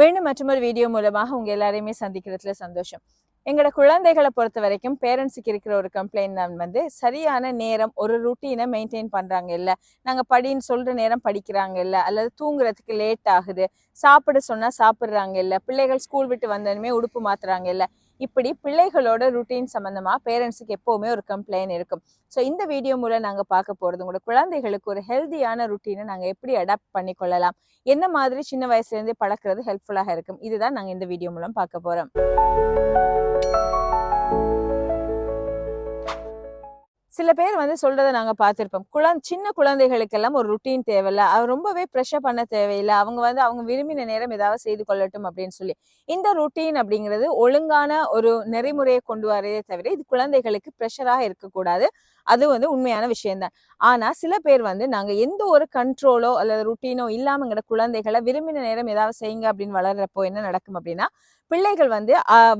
மீண்டும் மற்றொரு வீடியோ மூலமாக உங்க எல்லாரையுமே சந்திக்கிறதுல சந்தோஷம். எங்களோட குழந்தைகளை பொறுத்த வரைக்கும் பேரண்ட்ஸுக்கு இருக்கிற ஒரு கம்ப்ளைண்ட் தான் வந்து சரியான நேரம் ஒரு ருட்டீனை மெயின்டைன் பண்ணுறாங்க இல்லை. நாங்கள் படின்னு சொல்கிற நேரம் படிக்கிறாங்க இல்லை அல்லது தூங்குறதுக்கு லேட் ஆகுது. சாப்பிட சொன்னால் சாப்பிட்றாங்க இல்லை. பிள்ளைகள் ஸ்கூல் விட்டு வந்ததுமே உடுப்பு மாத்துறாங்க இல்லை. இப்படி பிள்ளைகளோட ருட்டீன் சம்மந்தமாக பேரண்ட்ஸுக்கு எப்போவுமே ஒரு கம்ப்ளைண்ட் இருக்கும். ஸோ இந்த வீடியோ மூலம் நாங்கள் பார்க்க போகிறது உங்களோட குழந்தைகளுக்கு ஒரு ஹெல்த்தியான ருட்டீனை நாங்கள் எப்படி அடாப்ட் பண்ணி கொள்ளலாம்? என்ன மாதிரி சின்ன வயசுலேருந்தே பழக்கிறது ஹெல்ப்ஃபுல்லாக இருக்கும்? இதுதான் நாங்கள் இந்த வீடியோ மூலம் பார்க்க போகிறோம் சில பேர் வந்து சொல்றதை நாங்க பார்த்துருப்போம். குழந்தை சின்ன குழந்தைகளுக்கெல்லாம் ஒரு ருட்டீன் தேவையில்ல. அவ ரொம்பவே ப்ரெஷர் பண்ண தேவையில்லை. அவங்க வந்து அவங்க விரும்பின நேரம் ஏதாவது செய்து கொள்ளட்டும் அப்படின்னு சொல்லி. இந்த ருட்டீன் அப்படிங்கிறது ஒழுங்கான ஒரு நெறிமுறையை கொண்டு வரதே தவிர இது குழந்தைகளுக்கு ப்ரெஷராக இருக்கக்கூடாது. அது வந்து உண்மையான விஷயம்தான். ஆனால் சில பேர் வந்து நாங்கள் எந்த ஒரு கண்ட்ரோலோ அல்லது ருட்டீனோ இல்லாமல் எங்களோட குழந்தைகளை விரும்பின நேரம் ஏதாவது செய்யுங்க அப்படின்னு வளர்றப்போ என்ன நடக்கும் அப்படின்னா பிள்ளைகள் வந்து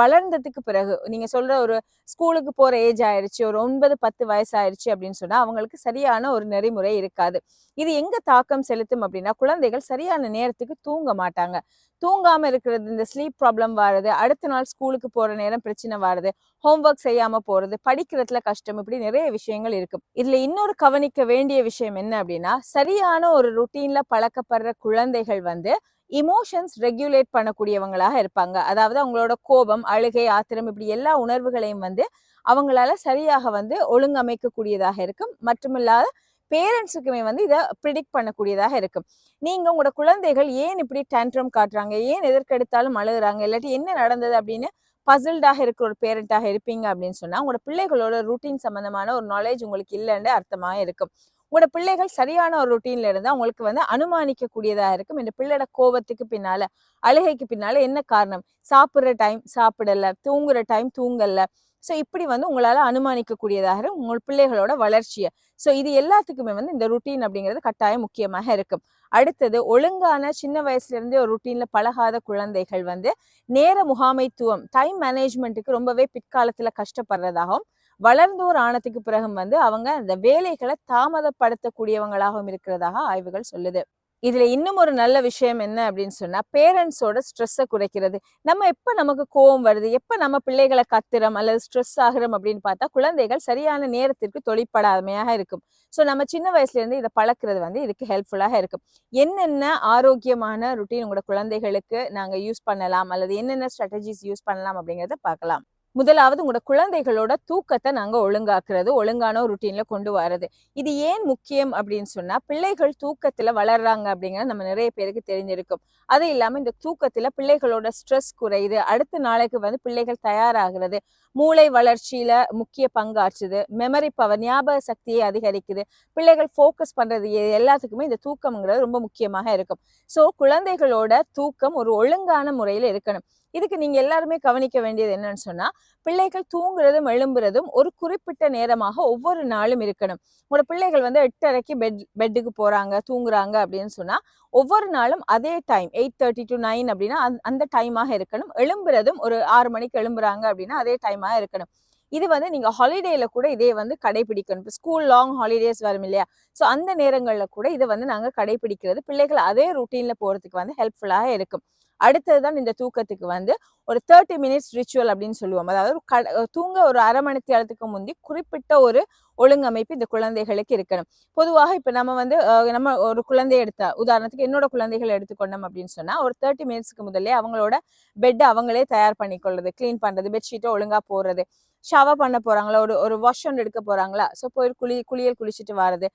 வளர்ந்ததுக்கு பிறகு நீங்கள் சொல்கிற ஒரு ஸ்கூலுக்கு போகிற ஏஜ் ஆயிடுச்சு ஒரு ஒன்பது பத்து வயசு ஆயிடுச்சு அப்படின்னு சொன்னால் அவங்களுக்கு சரியான ஒரு நெறிமுறை இருக்காது. இது எங்கே தாக்கம் செலுத்தும் அப்படின்னா குழந்தைகள் சரியான நேரத்துக்கு தூங்க மாட்டாங்க. தூங்காமல் இருக்கிறது இந்த ஸ்லீப் ப்ராப்ளம் வாருது அடுத்த நாள் ஸ்கூலுக்கு போகிற நேரம் பிரச்சனை வாருது ஹோம்ஒர்க் செய்யாமல் போகிறது படிக்கிறதுல கஷ்டம் இப்படி நிறைய விஷயங்கள் இருக்கும். இதில் இன்னொரு கவனிக்க வேண்டிய விஷயம் என்ன அப்படின்னா சரியான ஒரு ருட்டீனில் பழக்கப்படுற குழந்தைகள் வந்து இமோஷன்ஸ் ரெகுலேட் பண்ணக்கூடியவங்களாக இருப்பாங்க. அதாவது அவங்களோட கோபம் அழுகை ஆத்திரம் இப்படி எல்லா உணர்வுகளையும் வந்து அவங்களால சரியாக வந்து ஒழுங்கமைக்கக்கூடியதாக இருக்கும். மட்டுமில்லாத பேரண்ட்ஸுக்குமே வந்து இதை ப்ரிடிக்ட் பண்ணக்கூடியதாக இருக்கும். நீங்கள் உங்களோட குழந்தைகள் ஏன் இப்படி டேண்ட்ரம் காட்டுறாங்க? ஏன் எதற்கெடுத்தாலும் அழுகுறாங்க? இல்லாட்டி என்ன நடந்தது அப்படின்னு பசில்டாக இருக்கிற ஒரு பேரண்ட்டாக இருப்பீங்க அப்படின்னு சொன்னால் உங்களோட பிள்ளைகளோட ரூட்டீன் சம்மந்தமான ஒரு நாலேஜ் உங்களுக்கு இல்லைன்னு அர்த்தமாக இருக்கும். உங்களோட பிள்ளைகள் சரியான ஒரு ருட்டீன்ல இருந்தால் உங்களுக்கு வந்து அனுமானிக்கக்கூடியதாக இருக்கும். இந்த பிள்ளையோட கோபத்துக்கு பின்னால அழுகைக்கு பின்னால என்ன காரணம்? சாப்பிட்ற டைம் சாப்பிடல தூங்குற டைம் தூங்கல ஸோ இப்படி வந்து உங்களால் அனுமானிக்கக்கூடியதாக உங்கள் பிள்ளைகளோட வளர்ச்சியை. ஸோ இது எல்லாத்துக்குமே வந்து இந்த ருட்டீன் அப்படிங்கிறது கட்டாயம் முக்கியமாக இருக்கும். அடுத்தது ஒழுங்கான சின்ன வயசுலேருந்தே ஒரு ருட்டீனில் பழகாத குழந்தைகள் வந்து நேர முகாமைத்துவம் டைம் மேனேஜ்மெண்ட்டுக்கு ரொம்பவே பிற்காலத்தில் கஷ்டப்படுறதாகவும் வளர்ந்தோர் ஆணத்துக்கு பிறகும் வந்து அவங்க அந்த வேலைகளை தாமதப்படுத்தக்கூடியவங்களாகவும் இருக்கிறதாக ஆய்வுகள் சொல்லுது. இதுல இன்னும் ஒரு நல்ல விஷயம் என்ன அப்படின்னு சொன்னா பேரண்ட்ஸோட ஸ்ட்ரெஸ்ஸை குறைக்கிறது. நம்ம எப்ப நமக்கு கோவம் வருது? எப்ப நம்ம பிள்ளைகளை கத்துறோம்? அல்லது ஸ்ட்ரெஸ் ஆகுறோம் அப்படின்னு பார்த்தா குழந்தைகள் சரியான நேரத்திற்கு தொழிற்படாமையாக இருக்கும். ஸோ நம்ம சின்ன வயசுல இருந்து இதை பழக்கிறது வந்து இதுக்கு ஹெல்ப்ஃபுல்லாக இருக்கும். என்னென்ன ஆரோக்கியமான ருட்டீன் உங்களோட குழந்தைகளுக்கு நாங்க யூஸ் பண்ணலாம்? அல்லது என்னென்ன ஸ்ட்ராட்டஜிஸ் யூஸ் பண்ணலாம் அப்படிங்கிறத பார்க்கலாம். முதலாவது உங்களோட குழந்தைகளோட தூக்கத்தை நாங்க ஒழுங்காக்குறது ஒழுங்கான ஒரு ருட்டீன்ல கொண்டு வர்றது. இது ஏன் முக்கியம் அப்படின்னு சொன்னா பிள்ளைகள் தூக்கத்துல வளர்றாங்க அப்படிங்கிறது நம்ம நிறைய பேருக்கு தெரிஞ்சிருக்கும். அது இல்லாம இந்த தூக்கத்துல பிள்ளைகளோட ஸ்ட்ரெஸ் குறையுது. அடுத்த நாளைக்கு வந்து பிள்ளைகள் தயாராகிறது. மூளை வளர்ச்சியில முக்கிய பங்காற்றுது. மெமரி பவர் ஞாபக சக்தியை அதிகரிக்குது. பிள்ளைகள் ஃபோக்கஸ் பண்றது எல்லாத்துக்குமே இந்த தூக்கம்ங்கிறது ரொம்ப முக்கியமாக இருக்கும். ஸோ குழந்தைகளோட தூக்கம் ஒரு ஒழுங்கான முறையில இருக்கணும். இதுக்கு நீங்க எல்லாருமே கவனிக்க வேண்டியது என்னன்னு சொன்னா பிள்ளைகள் தூங்குறதும் எழும்புறதும் ஒரு குறிப்பிட்ட நேரமாக ஒவ்வொரு நாளும் இருக்கணும். உங்களோட பிள்ளைகள் வந்து எட்டரைக்கு பெட் பெட்டுக்கு போறாங்க தூங்குறாங்க அப்படின்னு சொன்னா ஒவ்வொரு நாளும் அதே time eight thirty to nine அப்படின்னா அந்த- டைமாக இருக்கணும். எழும்புறதும் ஒரு ஆறு மணிக்கு எழும்புறாங்க அப்படின்னா அதே டைமாக இருக்கணும். இது வந்து நீங்க ஹாலிடேல கூட இதே வந்து கடைபிடிக்கணும். இப்போ ஸ்கூல் லாங் ஹாலிடேஸ் வரும் இல்லையா? ஸோ அந்த நேரங்களில் கூட இதை வந்து நாங்கள் கடைபிடிக்கிறது. பிள்ளைகள் அதே ருட்டீன்ல போறதுக்கு வந்து ஹெல்ப்ஃபுல்லாக இருக்கும். அடுத்ததுதான் இந்த தூக்கத்துக்கு வந்து ஒரு தேர்ட்டி மினிட்ஸ் ரிச்சுவல் அப்படின்னு சொல்லுவோம். அதாவது ஒரு கட- தூங்க ஒரு அரை மணி நேரத்துக்கு முந்தி குறிப்பிட்ட ஒரு ஒழுங்கமைப்பு இந்த குழந்தைகளுக்கு இருக்கணும். பொதுவாக இப்போ நம்ம வந்து நம்ம ஒரு குழந்தைய எடுத்தா உதாரணத்துக்கு என்னோட குழந்தைகளை எடுத்துக்கொண்டோம் அப்படின்னு சொன்னால் ஒரு தேர்ட்டி மினிட்ஸ்க்கு முதல்ல அவங்களோட பெட்டை அவங்களே தயார் பண்ணிக்கொள்வது க்ளீன் பண்ணுறது பெட்ஷீட்டை ஒழுங்கா போடுறது. ஷவர் பண்ண போறாங்களா ஒரு ஒரு வாஷ் ஒன் எடுக்க போறாங்களா ஸோ போய் குளி குளியல் குளிச்சுட்டு வர்றது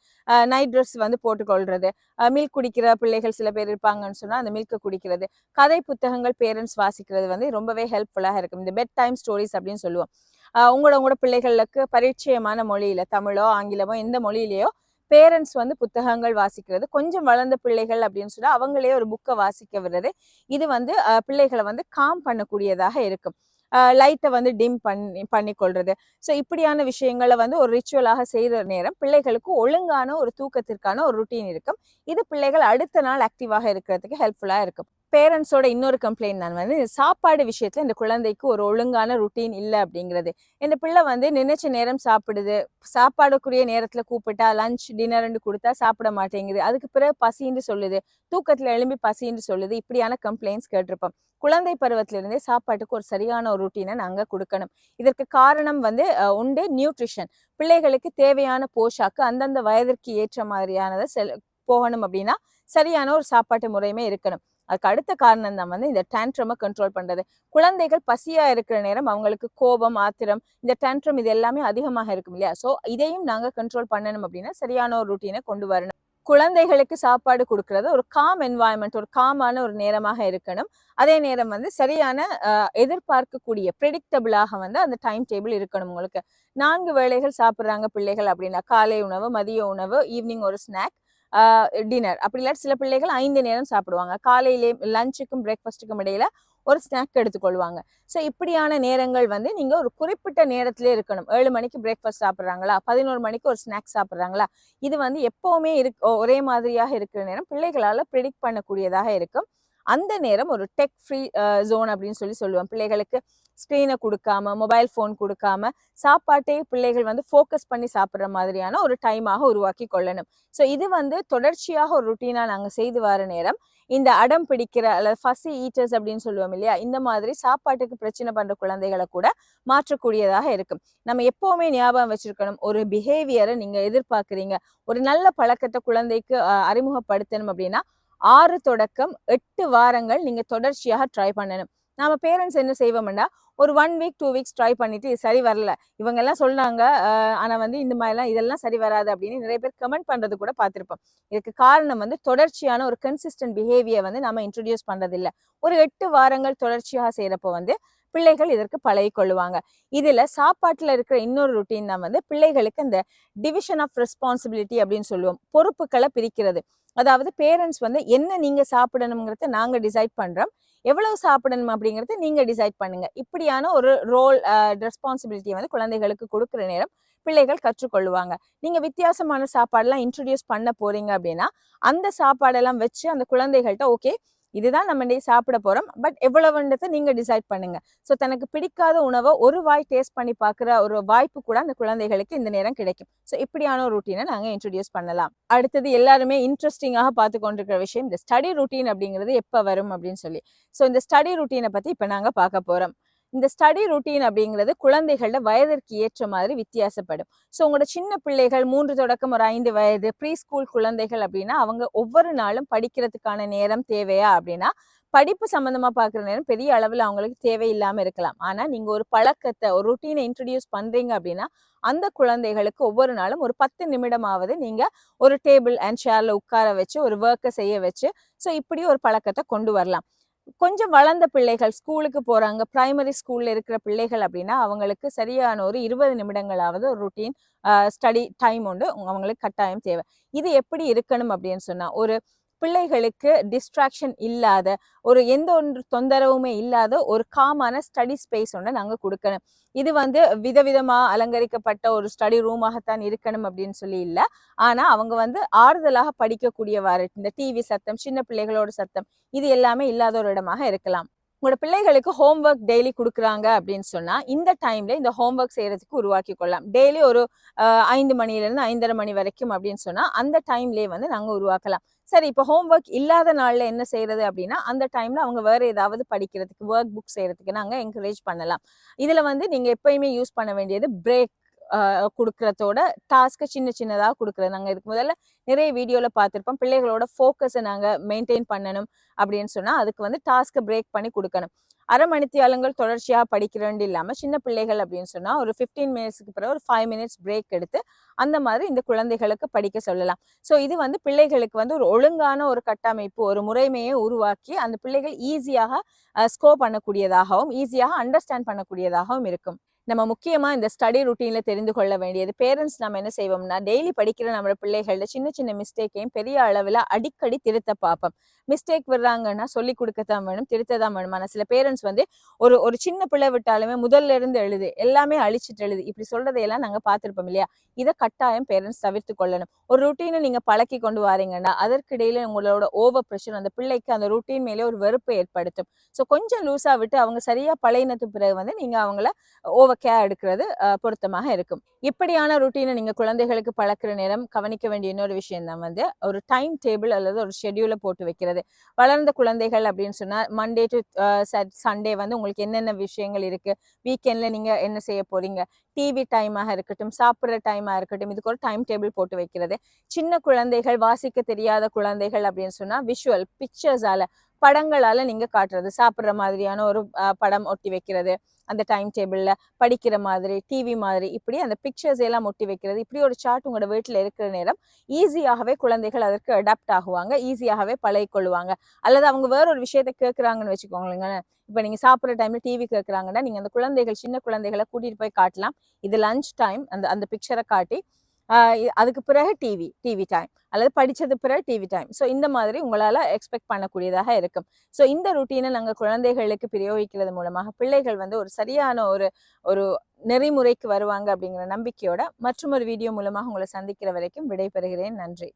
நைட் ட்ரெஸ் வந்து போட்டுக்கொள்றது. மில்க் குடிக்கிற பிள்ளைகள் சில பேர் இருப்பாங்கன்னு சொன்னால் அந்த மில்க்கை குடிக்கிறது. கதை புத்தகங்கள் பேரண்ட்ஸ் வாசிக்கிறது வந்து ரொம்ப ரொம்பவே ஹெல்ப்ஃபுல்லாக இருக்கும். இந்த பெட் டைம் ஸ்டோரிஸ் அப்படின்னு சொல்லுவோம். உங்களோட உங்களோட பிள்ளைகளுக்கு பரிச்சயமான மொழியில தமிழோ ஆங்கிலமோ எந்த மொழியிலையோ பேரண்ட்ஸ் வந்து புத்தகங்கள் வாசிக்கிறது கொஞ்சம் வளர்ந்த பிள்ளைகள் அப்படின்னு சொன்னா அவங்களே ஒரு புக்கை வாசிக்க விடுறது. இது வந்து ஆஹ் பிள்ளைகளை வந்து காம் பண்ணக்கூடியதாக இருக்கும். லைட்டை வந்து டிம் பண்ணி பண்ணி கொள்வது ஸோ இப்படியான விஷயங்களை வந்து ஒரு ரிச்சுவலாக செய்கிற நேரம் பிள்ளைகளுக்கு ஒழுங்கான ஒரு தூக்கத்திற்கான ஒரு ருட்டீன் இருக்கும். இது பிள்ளைகள் அடுத்த நாள் ஆக்டிவாக இருக்கிறதுக்கு ஹெல்ப்ஃபுல்லாக இருக்கும். பேரண்ட்ஸோட இன்னொரு கம்ப்ளைண்ட் நான் வந்து சாப்பாடு விஷயத்தில் இந்த குழந்தைக்கு ஒரு ஒழுங்கான ருட்டீன் இல்லை அப்படிங்கிறது. இந்த பிள்ளை வந்து நினைச்ச நேரம் சாப்பிடுது சாப்பாடுக்குரிய நேரத்தில் கூப்பிட்டா லஞ்ச் டின்னர்னு கொடுத்தா சாப்பிட மாட்டேங்குது. அதுக்கு பிறகு பசின்னு சொல்லுது. தூக்கத்தில் எழும்பி பசின்னு சொல்லுது. இப்படியான கம்ப்ளைண்ட்ஸ் கேட்டிருப்போம். குழந்தை பருவத்திலிருந்தே சாப்பாட்டுக்கு ஒரு சரியான ஒரு ருட்டீனை நாங்கள் கொடுக்கணும். இதற்கு காரணம் வந்து உண்டு நியூட்ரிஷன் பிள்ளைகளுக்கு தேவையான போஷாக்கு அந்தந்த வயதிற்கு ஏற்ற மாதிரியானதை செல் போகணும் அப்படின்னா சரியான ஒரு சாப்பாட்டு முறையுமே இருக்கணும். அதுக்கு அடுத்த காரணம் தான் வந்து இந்த டேண்ட்ரமை கண்ட்ரோல் பண்ணுறது குழந்தைகள் பசியாக இருக்கிற நேரம் அவங்களுக்கு கோபம் ஆத்திரம் இந்த டேண்ட்ரம் இது எல்லாமே அதிகமாக இருக்கும் இல்லையா? ஸோ இதையும் நாங்கள் கண்ட்ரோல் பண்ணணும் அப்படின்னா சரியான ஒரு ருட்டீனை கொண்டு வரணும். குழந்தைகளுக்கு சாப்பாடு கொடுக்கறது ஒரு காம் என்வாயன்மெண்ட் ஒரு காமான ஒரு நேரமாக இருக்கணும். அதே நேரம் வந்து சரியான எதிர்பார்க்கக்கூடிய ப்ரெடிக்டபிளாக வந்து அந்த டைம் டேபிள் இருக்கணும் உங்களுக்கு. நான்கு வேளைகள் சாப்பிட்றாங்க பிள்ளைகள் அப்படின்னா காலை உணவு மதிய உணவு ஈவினிங் ஒரு ஸ்நாக் டின்னர் அப்படி இல்லாட்டி சில பிள்ளைகள் ஐந்து நேரம் சாப்பிடுவாங்க. காலையிலே லஞ்சுக்கும் பிரேக்ஃபாஸ்ட்டுக்கும் இடையில ஒரு ஸ்நாக் எடுத்துக்கொள்வாங்க. ஸோ இப்படியான நேரங்கள் வந்து நீங்கள் ஒரு குறிப்பிட்ட நேரத்திலே இருக்கணும். ஏழு மணிக்கு பிரேக்ஃபாஸ்ட் சாப்பிட்றாங்களா? பதினோரு மணிக்கு ஒரு ஸ்நாக்ஸ் சாப்பிட்றாங்களா? இது வந்து எப்போவுமே இருக் ஒரே மாதிரியாக இருக்கிற நேரம் பிள்ளைகளால் ப்ரிடிக்ட் பண்ணக்கூடியதாக இருக்கும். அந்த நேரம் ஒரு டெக் ஃப்ரீ ஜோன் அப்படின்னு சொல்லி சொல்லுவோம். பிள்ளைகளுக்கு ஸ்க்ரீனை கொடுக்காம மொபைல் ஃபோன் கொடுக்காம சாப்பாட்டே பிள்ளைகள் வந்து ஃபோக்கஸ் பண்ணி சாப்பிட்ற மாதிரியான ஒரு டைமாக உருவாக்கி கொள்ளணும். ஸோ இது வந்து தொடர்ச்சியாக ஒரு ருட்டீனாக நாங்கள் செய்து வர நேரம் இந்த அடம் பிடிக்கிற அல்லது ஃபசி ஈட்டர்ஸ் அப்படின்னு சொல்லுவோம் இல்லையா இந்த மாதிரி சாப்பாட்டுக்கு பிரச்சனை பண்ணுற குழந்தைகளை கூட மாற்றக்கூடியதாக இருக்கும். நம்ம எப்போவுமே ஞாபகம் வச்சிருக்கணும் ஒரு பிஹேவியரை நீங்க எதிர்பார்க்குறீங்க. ஒரு நல்ல பழக்கத்தை குழந்தைக்கு அறிமுகப்படுத்தணும் அப்படின்னா ஆறு தொடக்கம் எட்டு வாரங்கள் நீங்க தொடர்ச்சியாக ட்ரை பண்ணணும். நாம பேரண்ட்ஸ் என்ன செய்வோம்னா ஒரு one week two weeks try பண்ணிட்டு சரி வரல. இவங்க எல்லாம் சொன்னாங்க ஆனா வந்து இந்த மாதிரிலாம் இதெல்லாம் சரி வராது அப்படின்னு நிறைய பேர் கமெண்ட் பண்றது கூட பார்த்திருப்போம். இதுக்கு காரணம் வந்து தொடர்ச்சியான ஒரு கன்சிஸ்டன்ட் பிஹேவியர் வந்து நம்ம இன்ட்ரடியூஸ் பண்ணுறதில்ல ஒரு எட்டு வாரங்கள் தொடர்ச்சியாக செய்கிறப்போ வந்து பிள்ளைகள் இதற்கு பழகி கொள்ளுவாங்க இதுல சாப்பாட்டுல இருக்கிற இன்னொரு ருட்டீன் தான் வந்து பிள்ளைகளுக்கு இந்த டிவிஷன் ஆஃப் ரெஸ்பான்சிபிலிட்டி அப்படின்னு சொல்லுவோம். பொறுப்புகளை பிரிக்கிறது. அதாவது பேரண்ட்ஸ் வந்து என்ன நீங்க சாப்பிடணுங்கிறத நாங்க டிசைட் பண்றோம். எவ்வளவு சாப்பிடணும் அப்படிங்கறத நீங்க டிசைட் பண்ணுங்க. இப்படியான ஒரு ரோல் ரெஸ்பான்சிபிலிட்டியை வந்து குழந்தைகளுக்கு கொடுக்குற நேரம் பிள்ளைகள் கற்றுக்கொள்ளுவாங்க நீங்க வித்தியாசமான சாப்பாடெல்லாம் இன்ட்ரடியூஸ் பண்ண போறீங்க அப்படின்னா அந்த சாப்பாடெல்லாம் வச்சு அந்த குழந்தைகள்கிட்ட ஓகே இதுதான் நம்ம இன்னைக்கு சாப்பிட போறோம். பட் எவ்வளவுன்றதை நீங்க டிசைட் பண்ணுங்க. ஸோ தனக்கு பிடிக்காத உணவை ஒரு வாய் டேஸ்ட் பண்ணி பார்க்குற ஒரு வாய்ப்பு கூட அந்த குழந்தைகளுக்கு இந்த நேரம் கிடைக்கும். ஸோ இப்படியான ஒரு நாங்கள் நாங்க இன்ட்ரடியூஸ் பண்ணலாம். அடுத்தது எல்லாருமே இன்ட்ரெஸ்டிங்காக பார்த்து கொண்டிருக்கிற விஷயம் இந்த ஸ்டடி ரூட்டீன் அப்படிங்கிறது எப்போ வரும் அப்படின்னு சொல்லி. ஸோ இந்த ஸ்டடி ரூட்டீனை பத்தி இப்போ நாங்க பார்க்க போறோம். இந்த ஸ்டடி ருட்டீன் அப்படிங்கிறது குழந்தைகளோட வயதிற்கு ஏற்ற மாதிரி வித்தியாசப்படும். ஸோ உங்களோட சின்ன பிள்ளைகள் மூன்று தொடக்கம் ஒரு ஐந்து வயது ப்ரீ ஸ்கூல் குழந்தைகள் அப்படின்னா அவங்க ஒவ்வொரு நாளும் படிக்கிறதுக்கான நேரம் தேவையா அப்படின்னா படிப்பு சம்மந்தமாக பார்க்குற நேரம் பெரிய அளவில் அவங்களுக்கு தேவையில்லாமல் இருக்கலாம். ஆனால் நீங்கள் ஒரு பழக்கத்தை ஒரு ருட்டீனை இன்ட்ரடியூஸ் பண்ணுறீங்க அப்படின்னா அந்த குழந்தைகளுக்கு ஒவ்வொரு நாளும் ஒரு பத்து நிமிடமாவது நீங்கள் ஒரு டேபிள் அண்ட் சேர்ல உட்கார வச்சு ஒரு ஒர்க்கை செய்ய வச்சு ஸோ இப்படி ஒரு பழக்கத்தை கொண்டு வரலாம். கொஞ்சம் வளர்ந்த பிள்ளைகள் ஸ்கூலுக்கு போறாங்க பிரைமரி ஸ்கூல்ல இருக்கிற பிள்ளைகள் அப்படின்னா அவங்களுக்கு சரியான ஒரு இருபது நிமிடங்களாவது ஒரு ருட்டீன் ஸ்டடி டைம் உண்டு. அவங்களுக்கு கட்டாயம் தேவை. இது எப்படி இருக்கணும் அப்படின்னு சொன்னா ஒரு பிள்ளைகளுக்கு டிஸ்ட்ராக்ஷன் இல்லாத ஒரு எந்த ஒன்று தொந்தரவுமே இல்லாத ஒரு காமான ஸ்டடி ஸ்பேஸ் ஒன்று நாங்கள் கொடுக்கணும். இது வந்து விதவிதமா அலங்கரிக்கப்பட்ட ஒரு ஸ்டடி ரூமாகத்தான் இருக்கணும் அப்படின்னு சொல்லி இல்லை. ஆனா அவங்க வந்து ஆறுதலாக படிக்கக்கூடியவாறு இந்த டிவி சத்தம் சின்ன பிள்ளைகளோட சத்தம் இது எல்லாமே இல்லாத ஒரு இடமாக இருக்கலாம். உங்களோட பிள்ளைகளுக்கு ஹோம்ஒர்க் டெய்லி கொடுக்குறாங்க அப்படின்னு சொன்னால் இந்த டைம்ல இந்த ஹோம்ஒர்க் செய்யறதுக்கு உருவாக்கி கொள்ளலாம். டெய்லி ஒரு ஐந்து மணிலேருந்து ஐந்தரை மணி வரைக்கும் அப்படின்னு சொன்னால் அந்த டைம்லேயே வந்து நாங்கள் உருவாக்கலாம். சரி இப்போ ஹோம்ஒர்க் இல்லாத நாளில் என்ன செய்யறது அப்படின்னா அந்த டைம்ல அவங்க வேற ஏதாவது படிக்கிறதுக்கு ஒர்க் புக் செய்யறதுக்கு நாங்கள் என்கரேஜ் பண்ணலாம். இதில் வந்து நீங்கள் எப்பயுமே யூஸ் பண்ண வேண்டியது பிரேக் கொடுக்கறதோட டாஸ்க்கை சின்ன சின்னதாக கொடுக்குறது. நாங்கள் இதுக்கு முதல்ல நிறைய வீடியோவில் பார்த்துருப்போம். பிள்ளைகளோட ஃபோக்கஸை நாங்கள் மெயின்டைன் பண்ணணும் அப்படின்னு சொன்னால் அதுக்கு வந்து டாஸ்க்கை பிரேக் பண்ணி கொடுக்கணும். அரை மணித்தியாலங்கள் தொடர்ச்சியாக படிக்கிறேன்னு இல்லாமல் சின்ன பிள்ளைகள் அப்படின்னு சொன்னால் ஒரு ஃபிஃப்டீன் மினிட்ஸ்க்கு பிறகு ஒரு ஃபைவ் மினிட்ஸ் பிரேக் எடுத்து அந்த மாதிரி இந்த குழந்தைகளுக்கு படிக்க சொல்லலாம். ஸோ இது வந்து பிள்ளைகளுக்கு வந்து ஒரு ஒழுங்கான ஒரு கட்டமைப்பு ஒரு முறைமையை உருவாக்கி அந்த பிள்ளைகள் ஈஸியாக ஸ்கோர் பண்ணக்கூடியதாகவும் ஈஸியாக அண்டர்ஸ்டாண்ட் பண்ணக்கூடியதாகவும் இருக்கும். நம்ம முக்கியமா இந்த ஸ்டடி ருட்டீனில் தெரிந்து கொள்ள வேண்டியது. பேரண்ட்ஸ் நம்ம என்ன செய்வோம்னா டெய்லி படிக்கிற நம்ம பிள்ளைகள சின்ன சின்ன மிஸ்டேக்கையும் பெரிய அளவில் அடிக்கடி திருத்த பார்ப்போம். மிஸ்டேக் விடுறாங்கன்னா சொல்லி கொடுக்கத்தான் வேணும் திருத்ததான் வேணும். ஆனால் சில பேரண்ட்ஸ் வந்து ஒரு ஒரு சின்ன பிள்ளை விட்டாலுமே முதல்ல இருந்து எழுது எல்லாமே அழிச்சிட்டு எழுது. இப்படி சொல்றதையெல்லாம் நாங்க பார்த்துருப்போம் இல்லையா? இதை கட்டாயம் பேரண்ட்ஸ் தவிர்த்து கொள்ளணும். ஒரு ருட்டீனை நீங்க பழக்கி கொண்டு வரீங்கன்னா அதற்கிடையில உங்களோட ஓவர் ப்ரெஷர் அந்த பிள்ளைக்கு அந்த ருட்டீன் மேலே ஒரு வெறுப்பை ஏற்படுத்தும். ஸோ கொஞ்சம் லூஸாக விட்டு அவங்க சரியா பழையினத்து பிறகு வந்து நீங்க அவங்கள ஓவர் கேர் எடுக்கிறது பொருத்தமாக இருக்கும். இப்படியான ருட்டீனை நீங்க குழந்தைகளுக்கு பழக்கிற நேரம் கவனிக்க வேண்டிய இன்னொரு விஷயம் தான் வந்து ஒரு டைம் டேபிள் அல்லது ஒரு ஷெடியூலை போட்டு வைக்கிறது. வளர்ந்த குழந்தைகள் அப்படின்னு சொன்னா மண்டே டு சண்டே வந்து உங்களுக்கு என்னென்ன விஷயங்கள் இருக்கு? வீக்கெண்ட்ல நீங்க என்ன செய்ய போறீங்க? டிவி டைமாக இருக்கட்டும் சாப்பிட்ற டைமாக இருக்கட்டும் இதுக்கு ஒரு டைம் டேபிள் போட்டு வைக்கிறது. சின்ன குழந்தைகள் வாசிக்க தெரியாத குழந்தைகள் அப்படின்னு சொன்னா விஷுவல் பிக்சர்ஸால் படங்களால நீங்க காட்டுறது. சாப்பிட்ற மாதிரியான ஒரு படம் ஒட்டி வைக்கிறது. அந்த டைம் டேபிள்ல படிக்கிற மாதிரி டிவி மாதிரி இப்படி அந்த பிக்சர்ஸ் எல்லாம் ஒட்டி வைக்கிறது. இப்படி ஒரு சார்ட் உங்களோட வீட்டில் இருக்கிற நேரம் ஈஸியாகவே குழந்தைகள் அதற்கு அடாப்ட் ஆகுவாங்க. ஈஸியாகவே பழகிக்கொள்வாங்க அல்லது அவங்க வேற ஒரு விஷயத்த கேட்குறாங்கன்னு வச்சுக்கோங்களேங்க இப்போ நீங்க சாப்பிட்ற டைம்ல டிவி கேட்குறாங்கன்னா நீங்க அந்த குழந்தைகள் சின்ன குழந்தைகளை கூட்டிட்டு போய் காட்டலாம். இது லஞ்ச் டைம் அந்த அந்த பிக்சரை காட்டி அதுக்கு பிறகு டிவி டிவி டைம் அல்லது படித்தது பிறகு டிவி டைம் ஸோ இந்த மாதிரி உங்களால் எக்ஸ்பெக்ட் பண்ணக்கூடியதாக இருக்கும். ஸோ இந்த ருட்டீனை நாங்கள் குழந்தைகளுக்கு பிரயோகிக்கிறது மூலமாக பிள்ளைகள் வந்து ஒரு சரியான ஒரு ஒரு நெறிமுறைக்கு வருவாங்க அப்படிங்கிற நம்பிக்கையோட மற்றும் ஒரு வீடியோ மூலமாக உங்களை சந்திக்கிற வரைக்கும் விடைபெறுகிறேன். நன்றி.